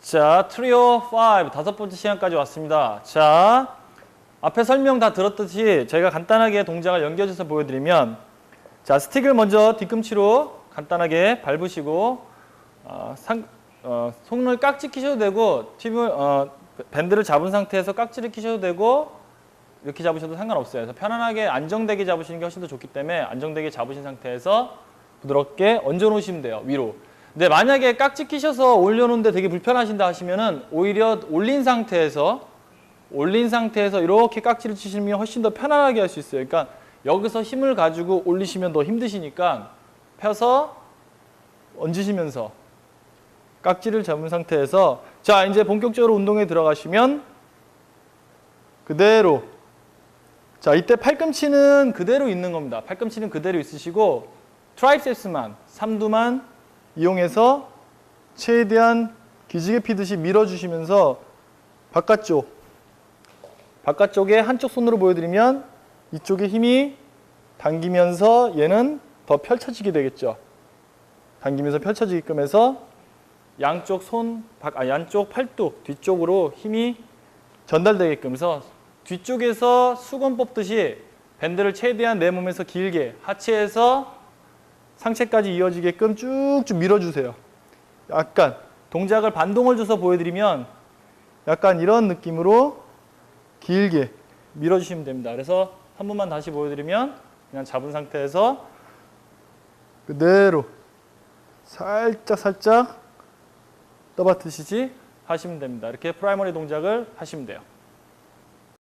자, 트리오 5 다섯 번째 시간까지 왔습니다. 자, 앞에 설명 다 들었듯이 저희가 간단하게 동작을 연결해서 보여드리면 자, 스틱을 먼저 뒤꿈치로 간단하게 밟으시고 어, 상, 어, 손을 깍지 끼셔도 되고 팁을 어, 밴드를 잡은 상태에서 깍지를 끼셔도 되고 이렇게 잡으셔도 상관없어요. 그래서 편안하게 안정되게 잡으시는 게 훨씬 더 좋기 때문에 안정되게 잡으신 상태에서 부드럽게 얹어 놓으시면 돼요. 위로. 근데 만약에 깍지 끼셔서 올려놓는데 되게 불편하신다 하시면은 오히려 올린 상태에서 올린 상태에서 이렇게 깍지를 치시면 훨씬 더 편안하게 할 수 있어요. 그러니까 여기서 힘을 가지고 올리시면 더 힘드시니까 펴서 얹으시면서 깍지를 잡은 상태에서 자 이제 본격적으로 운동에 들어가시면 그대로 자 이때 팔꿈치는 그대로 있는 겁니다. 팔꿈치는 그대로 있으시고 트라이셉스만 삼두만 이용해서 최대한 기지개 피듯이 밀어주시면서 바깥쪽 바깥쪽에 한쪽 손으로 보여드리면 이쪽에 힘이 당기면서 얘는 더 펼쳐지게 되겠죠. 당기면서 펼쳐지게끔 해서 양쪽 손, 바- 아, 양쪽 팔뚝 뒤쪽으로 힘이 전달되게끔 해서 뒤쪽에서 수건 뽑듯이 밴드를 최대한 내 몸에서 길게 하체에서 상체까지 이어지게끔 쭉쭉 밀어주세요. 약간 동작을 반동을 줘서 보여드리면 약간 이런 느낌으로 길게 밀어주시면 됩니다. 그래서 한 번만 다시 보여드리면 그냥 잡은 상태에서 그대로 살짝 살짝 떠받드시지 하시면 됩니다. 이렇게 프라이머리 동작을 하시면 돼요.